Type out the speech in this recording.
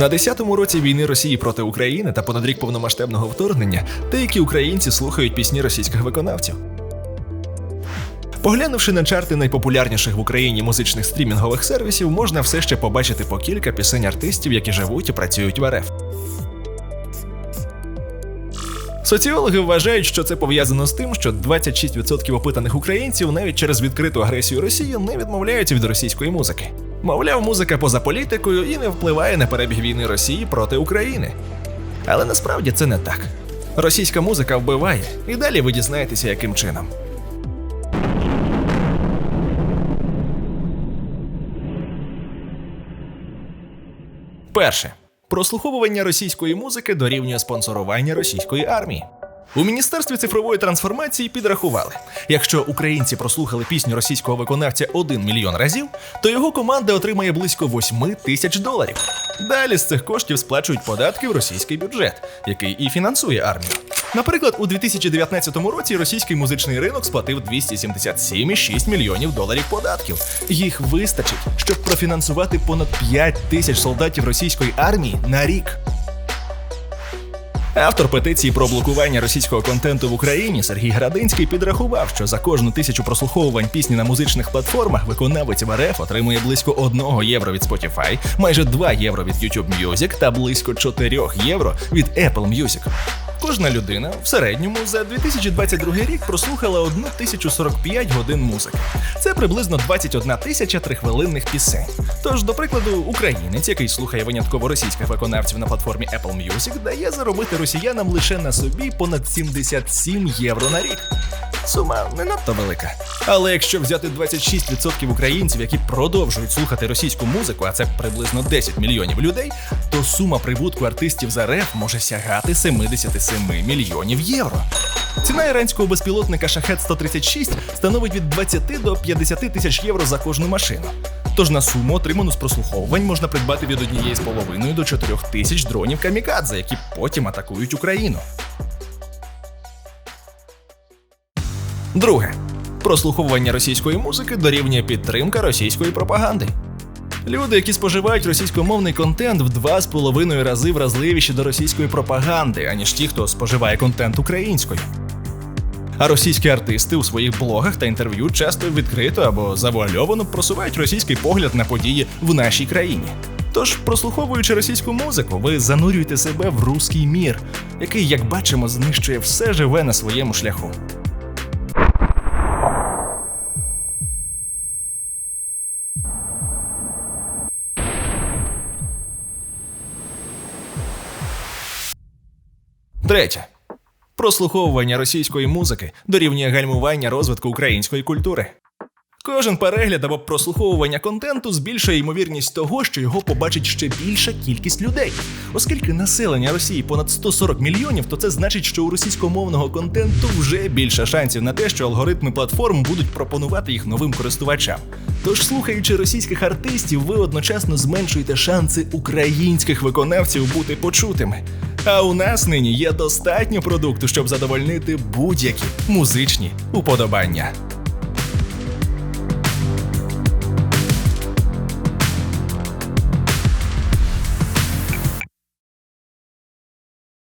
На 10-му році війни Росії проти України та понад рік повномасштабного вторгнення деякі українці слухають пісні російських виконавців. Поглянувши на чарти найпопулярніших в Україні музичних стрімінгових сервісів, можна все ще побачити по кілька пісень артистів, які живуть і працюють в РФ. Соціологи вважають, що це пов'язано з тим, що 26% опитаних українців навіть через відкриту агресію Росії не відмовляються від російської музики. Мовляв, музика поза політикою і не впливає на перебіг війни Росії проти України. Але насправді це не так. Російська музика вбиває, і далі ви дізнаєтеся, яким чином. Перше. Прослуховування російської музики дорівнює спонсорування російської армії. У міністерстві цифрової трансформації підрахували: якщо українці прослухали пісню російського виконавця 1 мільйон разів, то його команда отримає близько 8 тисяч доларів. Далі з цих коштів сплачують податки в російський бюджет, який і фінансує армію. Наприклад, у 2019 році російський музичний ринок сплатив 277,6 мільйонів доларів податків. Їх вистачить, щоб профінансувати понад 5 тисяч солдатів російської армії на рік. Автор петиції про блокування російського контенту в Україні Сергій Градинський підрахував, що за кожну тисячу прослуховувань пісні на музичних платформах виконавець в РФ отримує близько 1 євро від Spotify, майже 2 євро від YouTube Music та близько 4 євро від Apple Music. Кожна людина в середньому за 2022 рік прослухала 1045 годин музики. Це приблизно 21 тисяча трихвилинних пісень. Тож, до прикладу, українець, який слухає винятково російських виконавців на платформі Apple Music, дає заробити росіянам лише на собі понад 77 євро на рік. Сума не надто велика. Але якщо взяти 26% українців, які продовжують слухати російську музику, а це приблизно 10 мільйонів людей, то сума прибутку артистів за РФ може сягати 77 мільйонів євро. Ціна іранського безпілотника Шахет 136 становить від 20 до 50 тисяч євро за кожну машину. Тож на суму, отриману з прослуховувань, можна придбати від однієї з половиною до 4 тисяч дронів камікадзе, які потім атакують Україну. Друге. Прослуховування російської музики дорівнює підтримка російської пропаганди. Люди, які споживають російськомовний контент, в два з половиною рази вразливіші до російської пропаганди, аніж ті, хто споживає контент українською. А російські артисти у своїх блогах та інтерв'ю часто відкрито або завуальовано просувають російський погляд на події в нашій країні. Тож, прослуховуючи російську музику, ви занурюєте себе в руський мір, який, як бачимо, знищує все живе на своєму шляху. Третє. Прослуховування російської музики дорівнює гальмування розвитку української культури. Кожен перегляд або прослуховування контенту збільшує ймовірність того, що його побачить ще більша кількість людей. Оскільки населення Росії понад 140 мільйонів, то це значить, що у російськомовного контенту вже більше шансів на те, що алгоритми платформ будуть пропонувати їх новим користувачам. Тож, слухаючи російських артистів, ви одночасно зменшуєте шанси українських виконавців бути почутими. А у нас нині є достатньо продукту, щоб задовольнити будь-які музичні уподобання.